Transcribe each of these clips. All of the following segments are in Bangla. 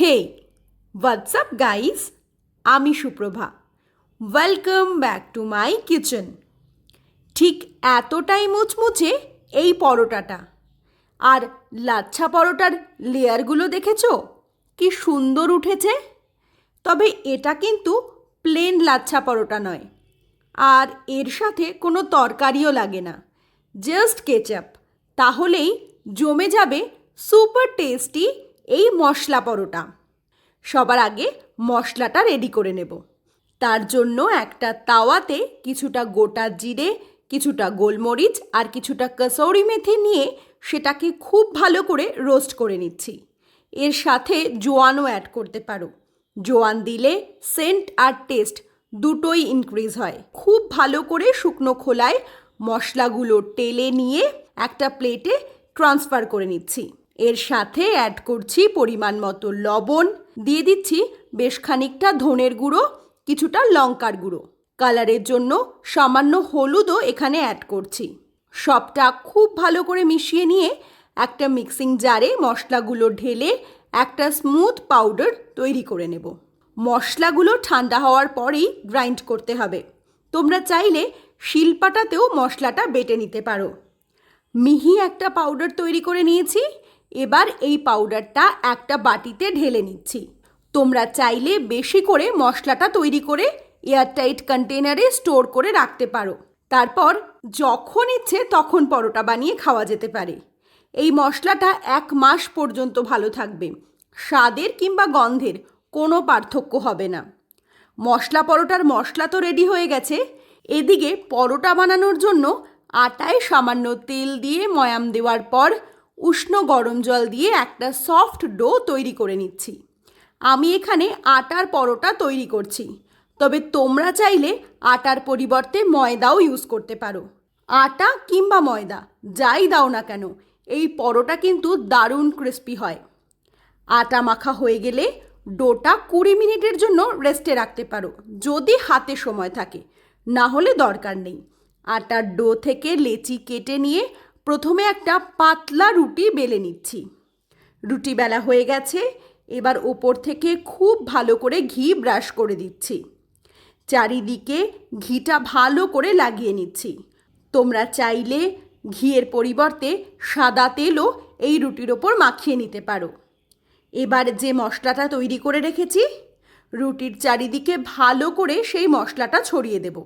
হে হোয়াটসঅ্যাপ গাইস আমি Suprabha. Welcome back to my kitchen ঠিক এতটাই মুচমুচে এই পরোটাটা। আর লাচ্ছা পরোটার লেয়ারগুলো দেখেছ? কি সুন্দর উঠেছে। তবে এটা কিন্তু প্লেন লাচ্ছা পরোটা নয়। আর এর সাথে কোনো তরকারিও লাগে না। জাস্ট কেচাপ তাহলেই জমে যাবে সুপার টেস্টি এই মশলা পরোটা। সবার আগে মশলাটা রেডি করে নেব। তার জন্য একটা তাওয়াতে কিছুটা গোটা জিরে, কিছুটা গোলমরিচ আর কিছুটা কসৌরি মেথি নিয়ে সেটাকে খুব ভালো করে রোস্ট করে নিচ্ছি। এর সাথে জোয়ানও অ্যাড করতে পারো। জোয়ান দিলে সেন্ট আর টেস্ট দুটোই ইনক্রিজ হয়। খুব ভালো করে শুকনো খোলায় মশলাগুলো টেলে নিয়ে একটা প্লেটে ট্রান্সফার করে নিচ্ছি। এর সাথে অ্যাড করছি পরিমাণ মতো লবণ, দিয়ে দিচ্ছি বেশ খানিকটা ধনের গুঁড়ো, কিছুটা লঙ্কার গুঁড়ো। কালারের জন্য সামান্য হলুদও এখানে অ্যাড করছি। সবটা খুব ভালো করে মিশিয়ে নিয়ে একটা মিক্সিং জারে মশলাগুলো ঢেলে একটা স্মুথ পাউডার তৈরি করে নেব। মশলাগুলো ঠান্ডা হওয়ার পরেই গ্রাইন্ড করতে হবে। তোমরা চাইলে শিলপাটাতেও মশলাটা বেটে নিতে পারো। মিহি একটা পাউডার তৈরি করে নিয়েছি। এবার এই পাউডারটা একটা বাটিতে ঢেলে নিচ্ছি। তোমরা চাইলে বেশি করে মশলাটা তৈরি করে এয়ারটাইট কন্টেনারে স্টোর করে রাখতে পারো। তারপর যখন ইচ্ছে তখন পরোটা বানিয়ে খাওয়া যেতে পারে। এই মশলাটা এক মাস পর্যন্ত ভালো থাকবে। স্বাদের কিংবা গন্ধের কোনো পার্থক্য হবে না। মশলা পরোটার মশলা তো রেডি হয়ে গেছে। এদিকে পরোটা বানানোর জন্য আটায় সামান্য তেল দিয়ে ময়াম দেওয়ার পর উষ্ণ গরম জল দিয়ে একটা সফট ডো তৈরি করে নিচ্ছি। আমি এখানে আটার পরোটা তৈরি করছি। তবে তোমরা চাইলে আটার পরিবর্তে ময়দাও ইউজ করতে পারো। আটা কিংবা ময়দা, যাই দাও না কেন, এই পরোটা কিন্তু দারুণ ক্রিস্পি হয়। আটা মাখা হয়ে গেলে ডোটা কুড়ি মিনিটের জন্য রেস্টে রাখতে পারো, যদি হাতে সময় থাকে। না হলে দরকার নেই। আটার ডো থেকে লেচি কেটে নিয়ে প্রথমে একটা পাতলা রুটি বেলে নিচ্ছি। রুটি বেলা হয়ে গেছে, এবার ওপর থেকে খুব ভালো করে ঘি ব্রাশ করে দিচ্ছি। চারিদিকে ঘিটা ভালো করে লাগিয়ে নিচ্ছি। তোমরা চাইলে ঘিয়ের পরিবর্তে সাদা তেলও এই রুটির ওপর মাখিয়ে নিতে পারো। এবার যে মশলাটা তৈরি করে রেখেছি, রুটির চারিদিকে ভালো করে সেই মশলাটা ছড়িয়ে দেব।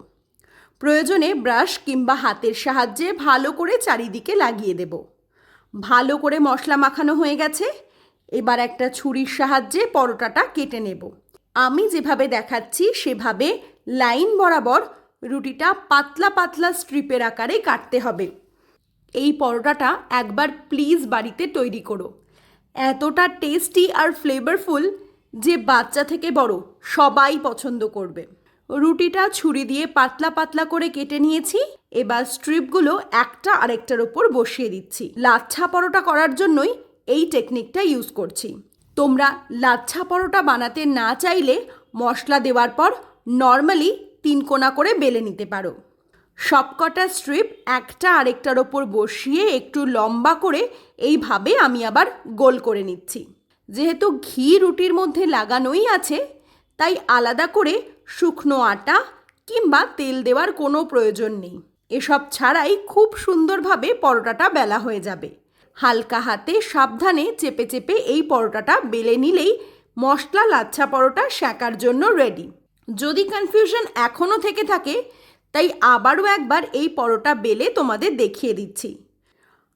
প্রয়োজনে ব্রাশ কিংবা হাতের সাহায্যে ভালো করে চারিদিকে লাগিয়ে দেব। ভালো করে মশলা মাখানো হয়ে গেছে। এবার একটা ছুরির সাহায্যে পরোটাটা কেটে নেব। আমি যেভাবে দেখাচ্ছি, সেভাবে লাইন বরাবর রুটিটা পাতলা পাতলা স্ট্রিপের আকারে কাটতে হবে। এই পরোটাটা একবার প্লিজ বাড়িতে তৈরি করো। এতটা টেস্টি আর ফ্লেভারফুল যে বাচ্চা থেকে বড় সবাই পছন্দ করবে। রুটিটা ছুরি দিয়ে পাতলা পাতলা করে কেটে নিয়েছি। এবার স্ট্রিপগুলো একটা আরেকটার ওপর বসিয়ে দিচ্ছি। লাচ্ছা পরোটা করার জন্যই এই টেকনিকটা ইউজ করছি। তোমরা লাচ্ছা পরোটা বানাতে না চাইলে মশলা দেওয়ার পর নর্মালি তিন কোনা করে বেলে নিতে পারো। সবকটা স্ট্রিপ একটা আরেকটার ওপর বসিয়ে একটু লম্বা করে এইভাবে আমি আবার গোল করে নিচ্ছি। যেহেতু ঘি রুটির মধ্যে লাগানোই আছে, তাই আলাদা করে শুকনো আটা কিংবা তেল দেওয়ার কোনো প্রয়োজন নেই। এসব ছাড়াই খুব সুন্দরভাবে পরোটাটা বেলা হয়ে যাবে। হালকা হাতে সাবধানে চেপে চেপে এই পরোটাটা বেলে নিলেই মশলা লাচ্ছা পরোটা সেঁকার জন্য রেডি যদি কনফিউশন এখনও থেকে থাকে, তাই আবারও একবার এই পরোটা বেলে তোমাদের দেখিয়ে দিচ্ছি।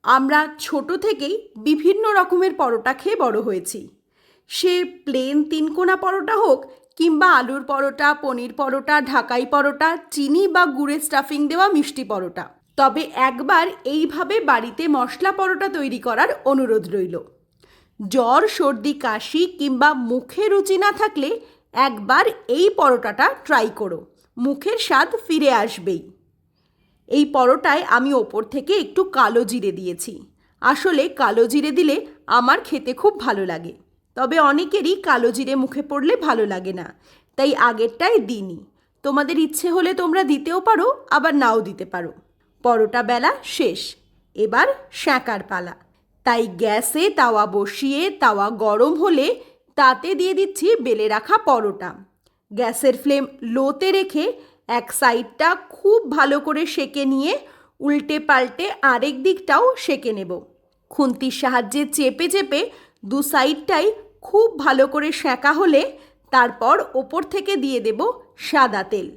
আমরা ছোট থেকেই বিভিন্ন রকমের পরোটা খেয়ে বড় হয়েছি। সে প্লেন তিনকোনা পরোটা হোক কিংবা আলুর পরোটা, পনির পরোটা, ঢাকাই পরোটা, চিনি বা গুড়ের স্টাফিং দেওয়া মিষ্টি পরোটা। তবে একবার এইভাবে বাড়িতে মশলা পরোটা তৈরি করার অনুরোধ রইল। জ্বর, সর্দি, কাশি কিংবা মুখে রুচি না থাকলে একবার এই পরোটাটা ট্রাই করো। মুখের স্বাদ ফিরে আসবেই। এই পরোটায় আমি ওপর থেকে একটু কালো জিরে দিয়েছি। আসলে কালো জিরে দিলে আমার খেতে খুব ভালো লাগে। তবে অনেকেরই কালো জিরে মুখে পড়লে ভালো লাগে না। তাই আগেরটায় দিইনি। তোমাদের ইচ্ছে হলে তোমরা দিতেও পারো, আবার নাও দিতে পারো। পরোটা বেলা শেষ। এবার শ্যাঁকার পালা। তাই গ্যাসে তাওয়া বসিয়ে তাওয়া গরম হলে তাতে দিয়ে দিচ্ছি বেলে রাখা পরোটা। গ্যাসের ফ্লেম লোতে রেখে এক সাইডটা খুব ভালো করে সেকে নিয়ে উল্টে পাল্টে আরেক দিকটাও সেকে নেব। খুন্তির সাহায্যে চেপে চেপে দু সাইডটাই খুব ভালো করে সেঁকা হলে তারপর ওপর থেকে দিয়ে দেব সাদা তেল।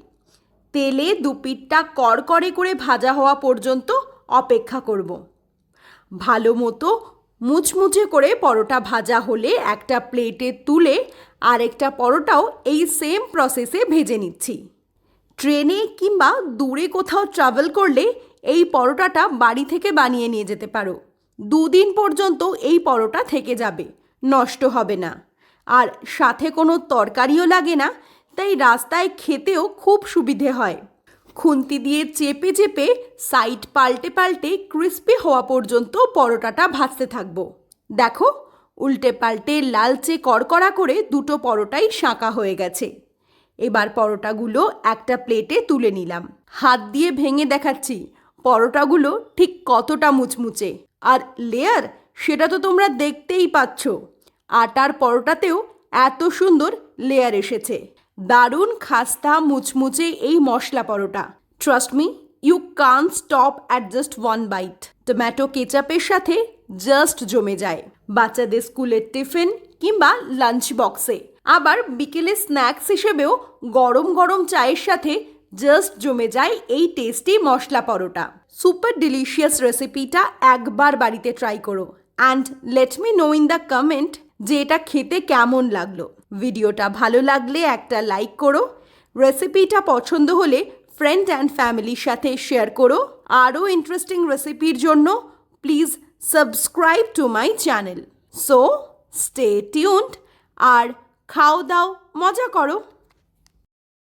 তেলে দুপিটটা কড়কড়ে করে ভাজা হওয়া পর্যন্ত অপেক্ষা করব। ভালো মতো মুচমুচে করে পরোটা ভাজা হলে একটা প্লেটে তুলে আরেকটা পরোটাও এই সেম প্রসেসে ভেজে নিচ্ছি। ট্রেনে কিংবা দূরে কোথাও ট্রাভেল করলে এই পরোটাটা বাড়ি থেকে বানিয়ে নিয়ে যেতে পারো। দুদিন পর্যন্ত এই পরোটা থেকে যাবে। নষ্ট হবে না। আর সাথে কোনো তরকারিও লাগে না, তাই রাস্তায় খেতেও খুব সুবিধে হয়। খুন্তি দিয়ে চেপে চেপে সাইড পাল্টে পাল্টে ক্রিস্পি হওয়া পর্যন্ত পরোটাটা ভাজতে থাকব। দেখো, উল্টে পাল্টে লালচে কড়কড়া করে দুটো পরোটাই শাঁকা হয়ে গেছে। এবার পরোটাগুলো একটা প্লেটে তুলে নিলাম। হাত দিয়ে ভেঙে দেখাচ্ছি, পরোটাগুলো ঠিক কতটা মুচমুচে। আর লেয়ার সেটা তো তোমরা দেখতেই পাচ্ছ। আটার পরোটাতেও এত সুন্দর লেয়ার এসেছে। দারুণ খাস্তা মুচমুচে এই মশলা paratha. Trust me you can stop at just one bite tomato কেচাপের সাথে জাস্ট জমে যায়। বাচ্চাদের স্কুলের টিফিন কিংবা লাঞ্চ বক্সে আবার বিকেলে স্ন্যাক্স হিসেবেও গরম গরম চায়ের সাথে জাস্ট জমে যায় এই টেস্টি মশলা পরোটা। সুপার ডিলিশিয়াস রেসিপিটা একবার বাড়িতে ট্রাই করো। And let me know in the comment যে এটা খেতে কেমন লাগল। ভিডিওটা ভালো লাগলে একটা লাইক করো। রেসিপিটা পছন্দ হলে ফ্রেন্ড অ্যান্ড ফ্যামিলির সাথে শেয়ার করো। আরও ইন্টারেস্টিং রেসিপির জন্য please subscribe to my channel so stay tuned আর খাও দাও, মজা করো।